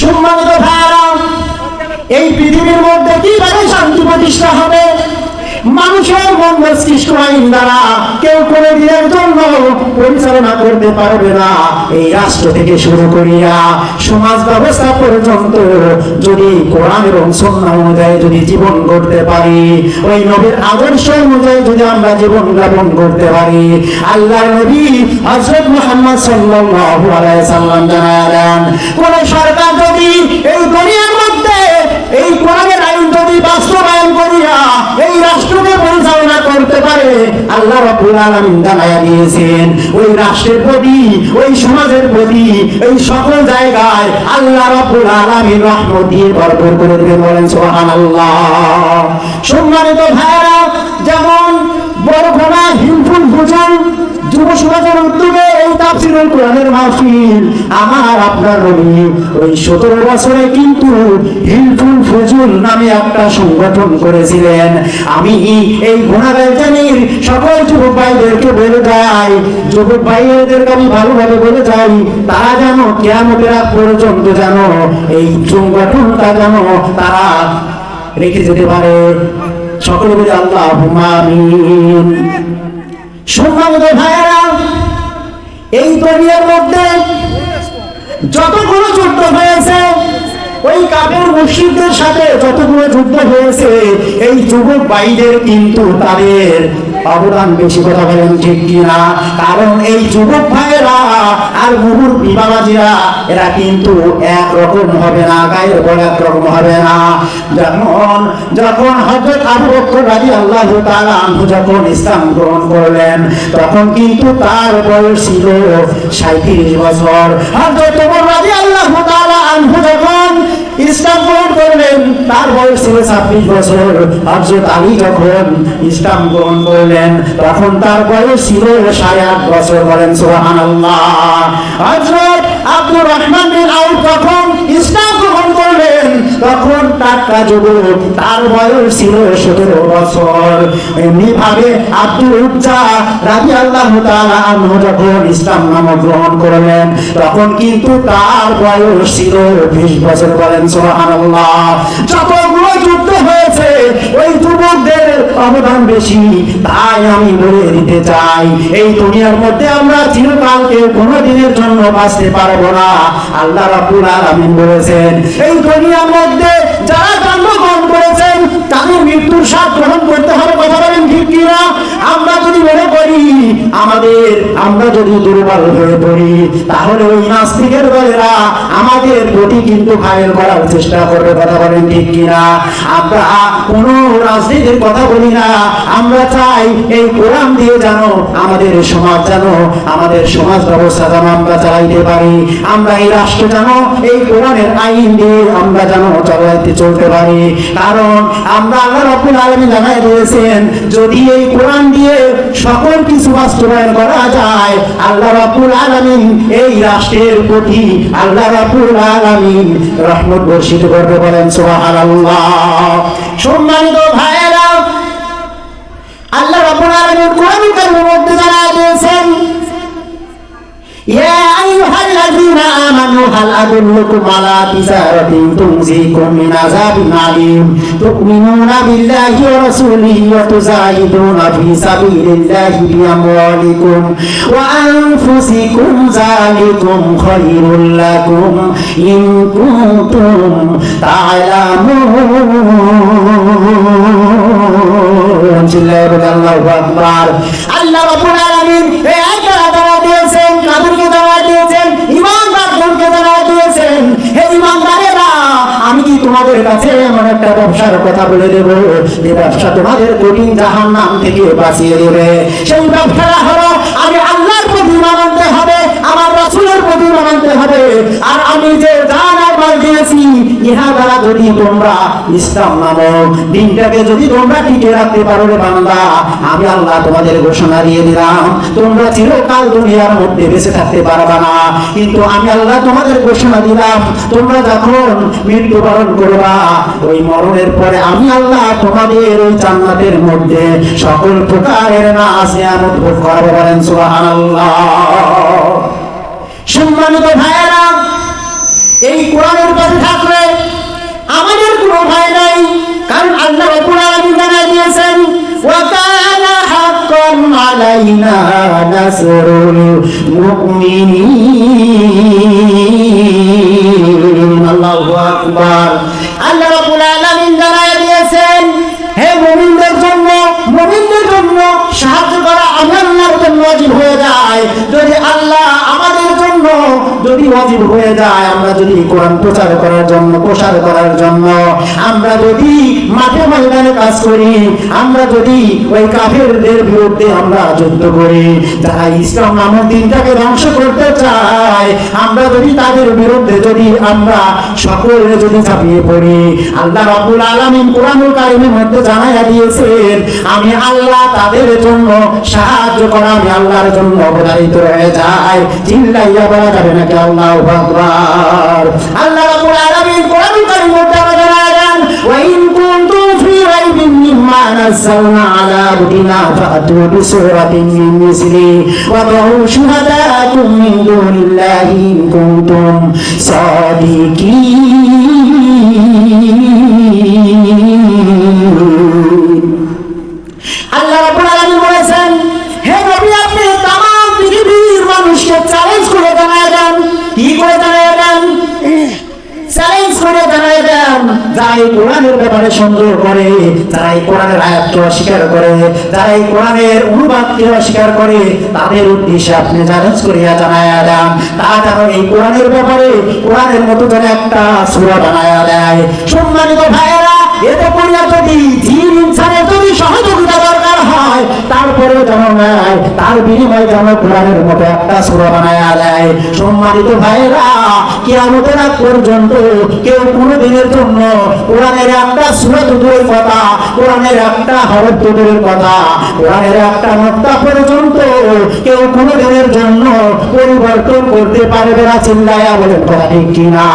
সম্মানিত ভাইয়ারা এই পৃথিবীর মধ্যে কীভাবে শান্তি প্রতিষ্ঠা হবে? মানুষের মন মস্তিষ্ক আইন দ্বারা কেউ কোনো দিনের জন্য পরিচালনা করতে পারবে না। এই রাষ্ট্র থেকে শুরু করিয়া সমাজ ব্যবস্থা পর্যন্ত যদি কোরআন এবং সন্না অনুযায়ী যদি জীবন করতে পারি, ওই নবীর আদর্শ অনুযায়ী যদি আমরা জীবন যাপন করতে পারি আল্লাহ নবী হযরত মুহাম্মদ সাল্লাল্লাহু আলাইহি সাল্লাম জানালেন, কোন সরকার যদি এই দুনিয়ার রাষ্ট্রকে পরিচালনা করতে পারে, আল্লাহ রাব্বুল আলামিন জানায়া দিয়েছেন, ওই রাষ্ট্রের প্রতি, ওই সমাজের প্রতি, এই সকল জায়গায় আল্লাহ রাব্বুল আলামিন রহমত দিয়ে ভরপুর করে দিবেন বলেন সুবহানাল্লাহ। সম্মানিত ভাইরা যেমন বড় ঘোড়া হিমফুল ভোজন তাফসিরুল কোরআনের মাহফিল। আমার আপনার নবী ওই সতেরো বছরে কিন্তু হিলফুল ফজুল নামে একটা সংগঠন করেছিলেন। আমি এই গুণাগার জানির সকল যুবক ভাইদেরকে বলে যাই, যুবক ভাইদেরকে আমি ভালোভাবে বলে যাই, তারা যেন কেয়ামতের পর্যন্ত যেন এই সংগঠনটা যেন তারা রেখে যেতে পারে। সকলে বলে আল্লাহ আমিন। সম্মানিত ভাইয়েরা এই দুনিয়ার মধ্যে যতগুলো যুদ্ধ হয়েছে, ওই কাপের মুসিদদের সাথে যতগুলো যুদ্ধ হয়েছে, এই যুবক বাইরের কিন্তু তাদের অবদান বেশি কথা বলেন ঠিক কিনা? কারণ এই যুবক ভাইয়েরা আর মুহুর বিবাবাজিরা এরা কিন্তু একরকম হবে না, গায়ের বড় একরকম হবে না। যেমন যখন হজরত আবু বকর রাদিয়াল্লাহু তাআলা আনহু যখন ইসলাম গ্রহণ করলেন, তখন কিন্তু তার বয়স ছিল 37 বছর। হযরত ওমর রাদিয়াল্লাহু তাআলা আনহু যখন ইসলাম গ্রহণ করলেন, তার বয়স ছিল 26 বছর। হযরত আলী যখন ইসলাম গ্রহণ করলেন তখন তার বয়স ছিল 8 বছর। বলেন হযরত আব্দুর রহমান বিন যখন ইসলাম গ্রহণ করলেন, তখন টাটকা যুবক তার বয়স ছিল সতেরো বছর। আব্দুল উজ্জা রাজি আল্লাহ যখন ইসলাম নাম গ্রহণ করলেন, তখন কিন্তু তার বয়স ছিল বিশ বছর। বলেন, সুবহানাল্লাহ। যতগুলো যুদ্ধ হয়েছে, ওই যুবকদের অবদান বেশি, তাই আমি বলে দিতে চাই। এই দুনিয়ার মধ্যে আমরা চিরকালকে কোনো দিনের জন্য বাঁচতে পারব না। আল্লাহ রাব্বুল আলামিন বলেছেন, এই দুনিয়ার মধ্যে যারা জন্মগ্রহণ করেছেন, তাদের মৃত্যুর গ্রহণ করতে হবে। কথা বলেন ঠিক কিনা? আমরা যদি মনে করি, আমাদের, আমরা যদি দুর্বল হয়ে পড়ি, তাহলে ওই নাস্তিকের দলেরা আমাদের প্রতি কিন্তু ঘায়েল করার চেষ্টা করবে। কথা বলেন ঠিক কিনা? আমরা কোনো রাজনীতির কথা বলি না। আমরা চাই এই কোরআন দিয়ে জানো আমাদের সমাজ জানো আমাদের সমাজ ব্যবস্থা যেন আমরা চালাইতে পারি। আমরা এই রাষ্ট্র জানো এই কোরআনের আইন দিয়ে আমরা যেন চালাইতে চলতে পারি। কারণ আমরা আল্লাহ রব্বুল আলামিন জানাই দিয়েছেন, যদি এই কোরআন দিয়ে সকল কিছু বাস্তবায়ন করা যায়, আল্লাহ রাব্বুল আলামিন এই রাষ্ট্রের প্রতি আল্লাহ রাব্বুল আলামিন রহমত বর্ষিত করবে বলেন, সুবহানাল্লাহ। সম্মানিত ভাইয়েরা هل أدلكم على تجارة تنجيكم من عذاب عليم تؤمنون بالله ورسوله وتجاهدون في سبيل الله بأموالكم وأنفسكم ذلكم خير لكم إن كنتم تعلمون الله أكبر الله رب العالمين তোমাদের কাছে আমার একটা ব্যবসার কথা বলে দেব। যে ব্যবসা তোমাদের কঠিন জাহান নাম থেকে বাঁচিয়ে দেবে। সেই ব্যবসাটা হলো আমি আল্লাহর প্রতি মানতে হবে আমার রাসূলের প্রতি মানতে হবে। আর আমি যে দান আর দিয়েছি, ইহা দ্বারা যদি তোমরা ইসলাম নামক দিনটাকে যদি তোমরা টিকে রাখতে পারো রে বান্দা, আমি আল্লাহ তোমাদের ঘোষণা দিয়ে দিলাম, তোমরা চিরকাল দুনিয়ার মধ্যে বেঁচে থাকতে পারবা না। কিন্তু আমি আল্লাহ তোমাদের ঘোষণা দিলাম, তোমরা যখন মৃত্যুবরণ করবা, ওই মরণের পরে আমি আল্লাহ তোমাদের ওই জান্নাতের মধ্যে সকল প্রকারের না আছে এমন ভোগ করাবো বলেন সুবহানাল্লাহ। সম্মানিত ভাইয়েরা, এই কোরআনের পথে থাকলে আমাদের কোনো ভয় নাই, কারণ আল্লাহ কোরআন জানাই দিয়েছেন আল্লাহ حَقًّا আকবার। যদি ওয়াজিব হয়ে যায়, আমরা যদি কোরআন প্রচার করার জন্য, প্রসার করার জন্য, আমরা যদি মাঠে ময়দানে কাজ করি, আমরা যদি ওই কাফেরদের বিরুদ্ধে আমরা যুদ্ধ করি, যারা ইসলাম নামক দিনটাকে ধ্বংস করতে চায়, আমরা যদি তাদের বিরুদ্ধে যদি আমরা সকলে যদি ঝাঁপিয়ে পড়ি, আল্লাহ রাব্বুল আলামিন কোরআনুল কারিমের মধ্যে জানাইয়া দিয়েছেন, আমি আল্লাহ তাদের জন্য সাহায্য করা, আমি আল্লাহর জন্য অবধারিত হয়ে যায় চিল্লাইয়া বলা যাবে নাকি আল্লাহু আকবার। আল্লাহ রাব্বুল আলামিন কোরআনুল কারিমের মধ্যে আরও জানালেন ওয়া ইন কুনতুম ফি রাইবিন মিম্মা নাযালনা আলা যারা কোরআনের ব্যাপারে সন্দেহ করে যারা কোরআনের আয়াতকে অস্বীকার করে যারা কোরআনের অনুবাদকে অস্বীকার করে, তাদের উদ্দেশ্যে আপনি জানাজ করিয়া জানাইয়া দেন। তা যেন এই কোরআনের ব্যাপারে, কোরআনের মতো যেন একটা সুরা বানায়া দেয়। সম্মানিত ভাইয়েরা তার বিনিময়ে যেন কোরআনের মতো একটা সুরা বানায়া দেয় সম্মানিত ভাইরা কিয়ামতের আগ পর্যন্ত কেউ কোনো দিনের জন্য কোরআনের একটা সুরা দূরের কথা, কোরআনের একটা হরফ দূরের কথা, কোরআনের একটা নক্তা পর্যন্ত কেউ কোনো দিনের জন্য পরিবর্তন করতে পারবে না চিল্লায়া বলে কথা ঠিক কিনা?